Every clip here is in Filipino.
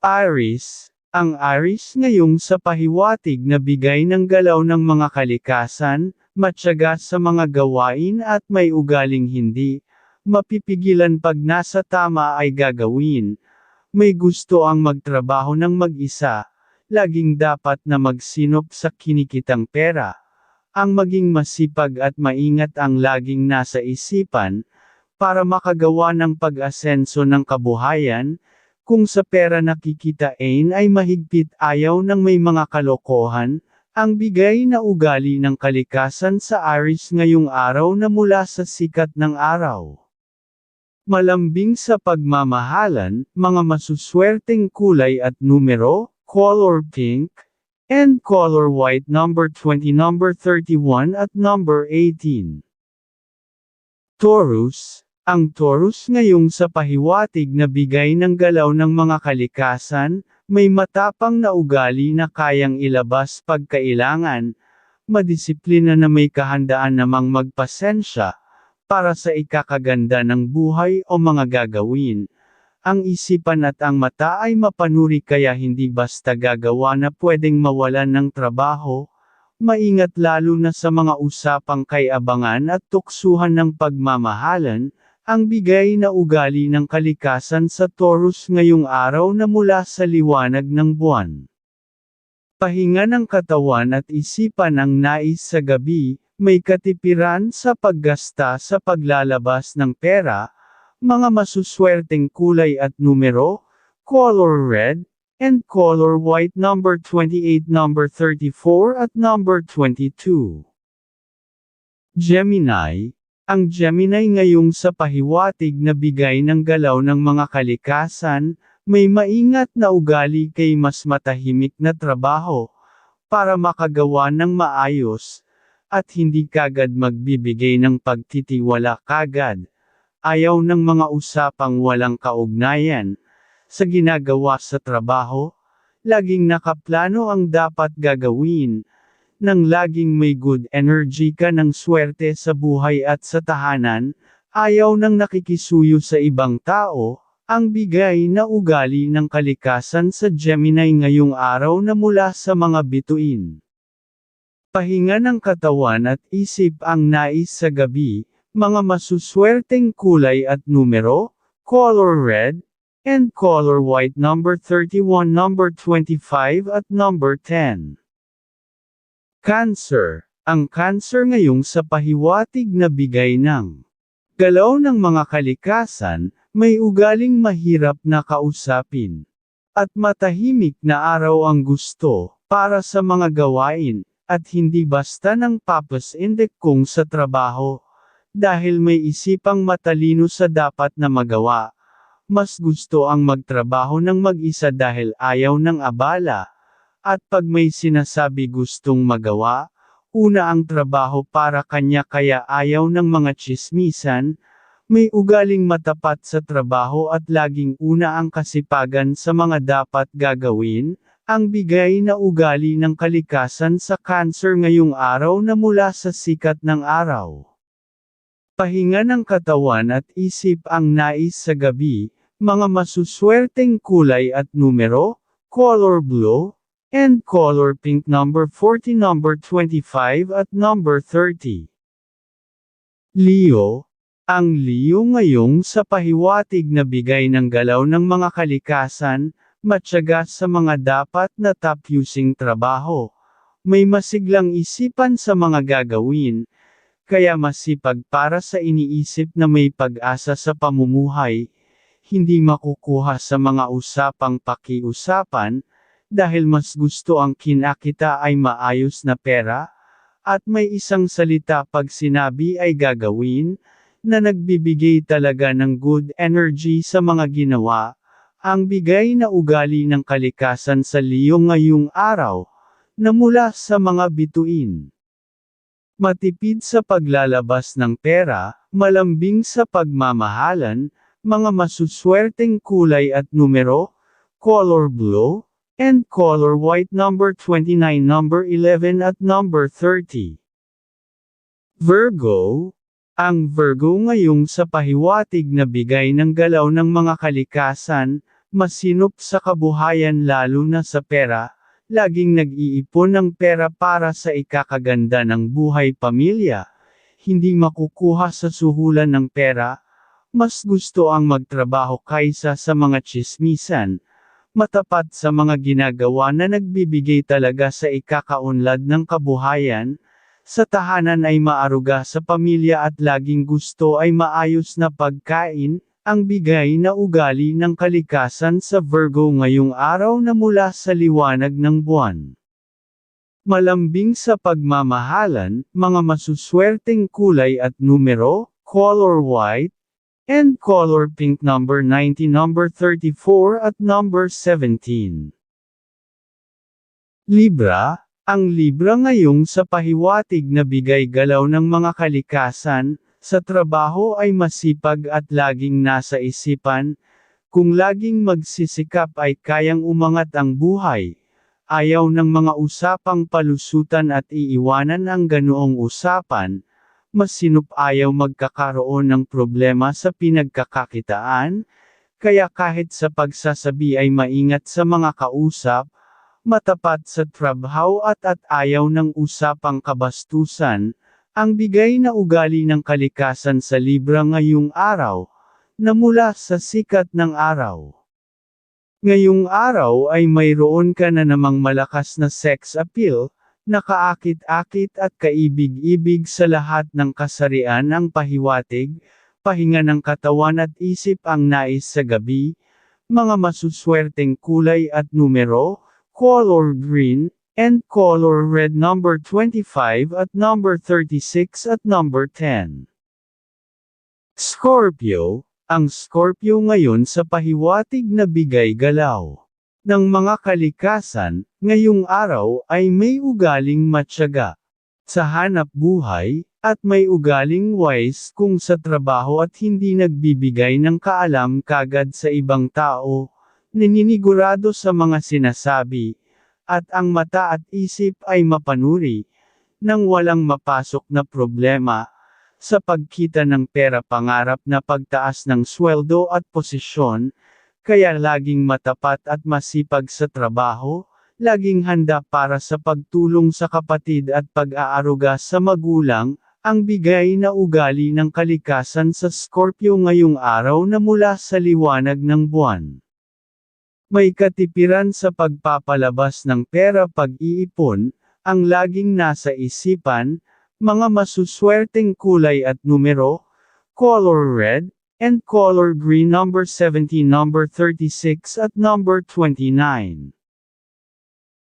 Aris, ang Aris ngayong sa pahiwatig na bigay ng galaw ng mga kalikasan, matyaga sa mga gawain at may ugaling hindi, mapipigilan pag nasa tama ay gagawin. May gusto ang magtrabaho ng mag-isa, laging dapat na magsinop sa kinikitang pera. Ang maging masipag at maingat ang laging nasa isipan, para makagawa ng pag-asenso ng kabuhayan, kung sa pera nakikitain ay mahigpit ayaw ng may mga kalokohan, ang bigay na ugali ng kalikasan sa Aris ngayong araw na mula sa sikat ng araw. Malambing sa pagmamahalan, mga masuswerteng kulay at numero, color pink, and color white number 20 number 31 at number 18. Taurus, ang Taurus ngayong sa pahiwatig na bigay ng galaw ng mga kalikasan, may matapang na ugali na kayang ilabas pagkailangan, madisiplina na may kahandaan namang magpasensya, para sa ikakaganda ng buhay o mga gagawin. Ang isipan at ang mata ay mapanuri kaya hindi basta gagawa na pwedeng mawalan ng trabaho, maingat lalo na sa mga usapang kay abangan at tuksuhan ng pagmamahalan, ang bigay na ugali ng kalikasan sa Taurus ngayong araw na mula sa liwanag ng buwan. Pahinga ng katawan at isipan ang nais sa gabi, may katipiran sa paggasta sa paglalabas ng pera, mga masuswerteng kulay at numero, color red, and color white number 28 number 34 at number 22. Gemini, ang Gemini ngayong sa pahiwatig na bigay ng galaw ng mga kalikasan, may maingat na ugali kay mas matahimik na trabaho, para makagawa ng maayos, at hindi kagad magbibigay ng pagtitiwala kagad. Ayaw ng mga usapang walang kaugnayan. Sa ginagawa sa trabaho, laging nakaplano ang dapat gagawin, nang laging may good energy ka ng swerte sa buhay at sa tahanan, ayaw nang nakikisuyo sa ibang tao, ang bigay na ugali ng kalikasan sa Gemini ngayong araw na mula sa mga bituin. Pahinga ng katawan at isip ang nais sa gabi, mga masuswerteng kulay at numero, color red, and color white number 31 number 25 at number 10. Cancer, ang cancer ngayong sa pahiwatig na bigay ng galaw ng mga kalikasan, may ugaling mahirap na kausapin. At matahimik na araw ang gusto, para sa mga gawain, at hindi basta ng papas indek kung sa trabaho. Dahil may isipang matalino sa dapat na magawa. Mas gusto ang magtrabaho ng mag-isa dahil ayaw ng abala. At pag may sinasabi gustong magawa, una ang trabaho para kanya kaya ayaw ng mga chismisan, may ugaling matapat sa trabaho at laging una ang kasipagan sa mga dapat gagawin, ang bigay na ugali ng kalikasan sa cancer ngayong araw na mula sa sikat ng araw. Pahinga ng katawan at isip ang nais sa gabi, mga masuswerteng kulay at numero, color blue, and color pink number 40 number 25 at number 30. Leo, ang Leo ngayong sa pahiwatig na bigay ng galaw ng mga kalikasan, matyaga sa mga dapat na tapusing trabaho. May masiglang isipan sa mga gagawin, kaya masipag para sa iniisip na may pag-asa sa pamumuhay, hindi makukuha sa mga usapang pakiusapan, dahil mas gusto ang kinakita ay maayos na pera, at may isang salita pag sinabi ay gagawin, na nagbibigay talaga ng good energy sa mga ginawa, ang bigay na ugali ng kalikasan sa Leo ngayong araw, na mula sa mga bituin. Matipid sa paglalabas ng pera, malambing sa pagmamahalan, mga masuswerteng kulay at numero, color blue, and color white number 29 number 11 at number 30. Virgo, ang Virgo ngayong sa pahiwatig na bigay ng galaw ng mga kalikasan, masinop sa kabuhayan lalo na sa pera, laging nag-iipon ng pera para sa ikakaganda ng buhay pamilya, hindi makukuha sa suhulan ng pera, mas gusto ang magtrabaho kaysa sa mga chismisan, matapat sa mga ginagawa na nagbibigay talaga sa ikakaunlad ng kabuhayan, sa tahanan ay maaruga sa pamilya at laging gusto ay maayos na pagkain, ang bigay na ugali ng kalikasan sa Virgo ngayong araw na mula sa liwanag ng buwan. Malambing sa pagmamahalan, mga masuswerteng kulay at numero, color white, and color pink number 90 number 34 at number 17. Libra, ang Libra ngayong sa pahiwatig na bigay galaw ng mga kalikasan, sa trabaho ay masipag at laging nasa isipan, kung laging magsisikap ay kayang umangat ang buhay. Ayaw ng mga usapang palusutan at iiwanan ang ganoong usapan, masinup ayaw magkakaroon ng problema sa pinagkakakitaan, kaya kahit sa pagsasabi ay maingat sa mga kausap, matapat sa trabaho at at ayaw ng usapang kabastusan, ang bigay na ugali ng kalikasan sa Libra ngayong araw, na mula sa sikat ng araw. Ngayong araw ay mayroon ka na namang malakas na sex appeal, nakaakit-akit at kaibig-ibig sa lahat ng kasarian ang pahiwatig, pahinga ng katawan at isip ang nais sa gabi, mga masuswerteng kulay at numero, color green, and color red number 25 at number 36 at number 10. Scorpio, ang Scorpio ngayon sa pahiwatig na bigay galaw ng mga kalikasan, ngayong araw ay may ugaling matyaga sa hanap buhay, at may ugaling wise kung sa trabaho at hindi nagbibigay ng kaalam kagad sa ibang tao, naninigurado sa mga sinasabi, at ang mata at isip ay mapanuri, nang walang mapasok na problema, sa pagkita ng pera pangarap na pagtaas ng sweldo at posisyon, kaya laging matapat at masipag sa trabaho, laging handa para sa pagtulong sa kapatid at pag-aaruga sa magulang, ang bigay na ugali ng kalikasan sa Scorpio ngayong araw na mula sa liwanag ng buwan. May katipiran sa pagpapalabas ng pera pag-iipon, ang laging nasa isipan, mga masuswerteng kulay at numero, color red, and color green number 17 number 36 at number 29.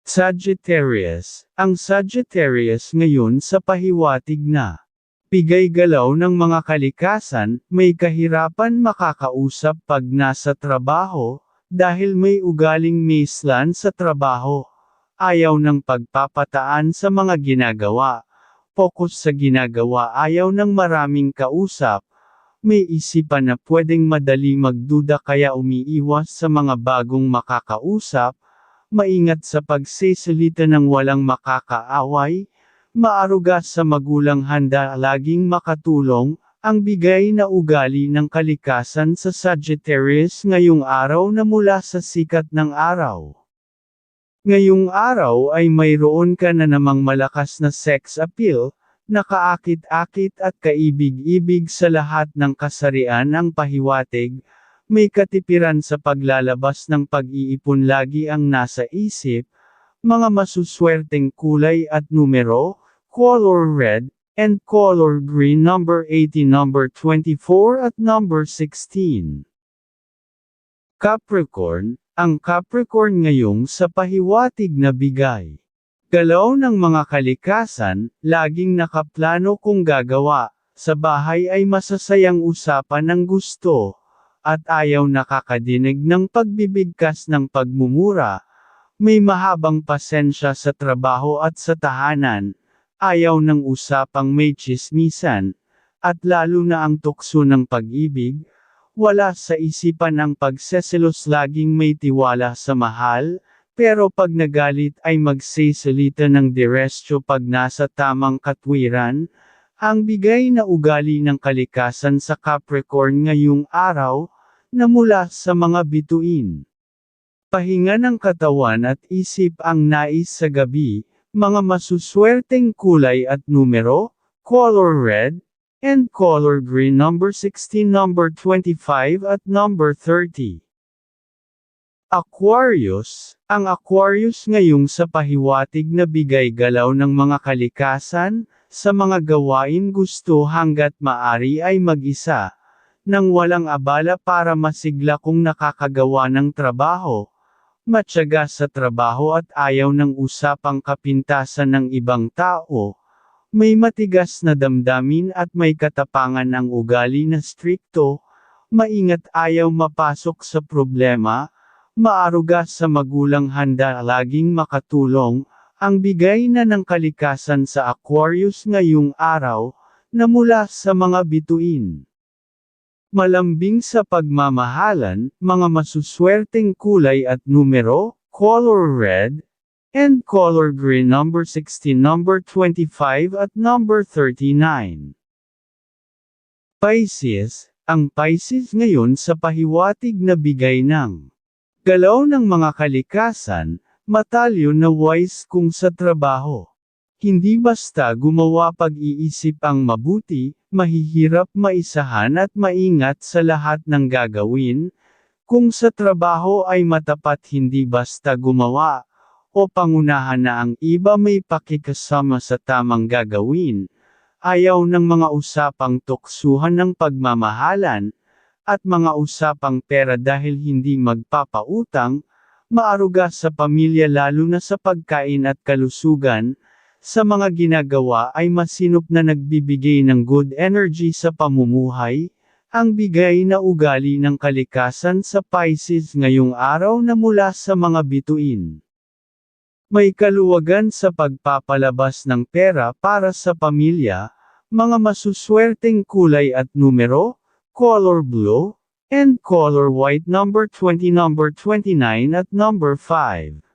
Sagittarius, ang Sagittarius ngayon sa pahiwatig na bigay galaw ng mga kalikasan, may kahirapan makakausap pag nasa trabaho, dahil may ugaling mislan sa trabaho. Ayaw ng pagpapataan sa mga ginagawa. Focus sa ginagawa ayaw ng maraming kausap. May isipan na pwedeng madali magduda kaya umiiwas sa mga bagong makakausap. Maingat sa pagsisalita ng walang makakaaway. Maaruga sa magulang handa laging makatulong, ang bigay na ugali ng kalikasan sa Sagittarius ngayong araw na mula sa sikat ng araw. Ngayong araw ay mayroon ka na namang malakas na sex appeal, nakaakit-akit at kaibig-ibig sa lahat ng kasarian ang pahiwatig, may katipiran sa paglalabas ng pag-iipon lagi ang nasa isip, mga masuswerteng kulay at numero, color red, and color green number 80 number 24 at number 16. Capricorn, ang Capricorn ngayong sa pahiwatig na bigay. Galaw ng mga kalikasan, laging nakaplano kung gagawa, sa bahay ay masasayang usapan ng gusto, at ayaw nakakadinig ng pagbibigkas ng pagmumura, may mahabang pasensya sa trabaho at sa tahanan, Ayaw ng usapang may chismisan, at lalo na ang tukso ng pag-ibig, wala sa isipan ang pagseselos laging may tiwala sa mahal, pero pag nagalit ay magsisalita ng direstyo pag nasa tamang katwiran, ang bigay na ugali ng kalikasan sa Capricorn ngayong araw, na mula sa mga bituin. Pahinga ng katawan at isip ang nais sa gabi, mga masuswerteng kulay at numero, color red, and color green number 16 number 25 at number 30. Aquarius, ang Aquarius ngayong sa pahiwatig na bigay galaw ng mga kalikasan, sa mga gawain gusto hanggat maari ay mag-isa, nang walang abala para masigla kung nakakagawa ng trabaho, matyaga sa trabaho at ayaw ng usapang kapintasan ng ibang tao, may matigas na damdamin at may katapangan ang ugali na strikto, maingat ayaw mapasok sa problema, maaruga sa magulang handa laging makatulong, ang bigay na ng kalikasan sa Aquarius ngayong araw, na mula sa mga bituin. Malambing sa pagmamahalan, mga masuswerteng kulay at numero, color red, and color green number 16 number 25 at number 39. Pisces, ang Pisces ngayon sa pahiwatig na bigay ng galaw ng mga kalikasan, matalyo na wise kung sa trabaho. Hindi basta gumawa pag-iisip ang mabuti, mahihirap maisahan at maingat sa lahat ng gagawin, kung sa trabaho ay matapat hindi basta gumawa, o pangunahan na ang iba may pakikasama sa tamang gagawin, ayaw ng mga usapang tuksuhan ng pagmamahalan, at mga usapang pera dahil hindi magpapautang, maaruga sa pamilya lalo na sa pagkain at kalusugan, sa mga ginagawa ay masinop na nagbibigay ng good energy sa pamumuhay, ang bigay na ugali ng kalikasan sa Pisces ngayong araw na mula sa mga bituin. May kaluwagan sa pagpapalabas ng pera para sa pamilya, mga masuswerteng kulay at numero, color blue, and color white number 20 number 29 at number 5.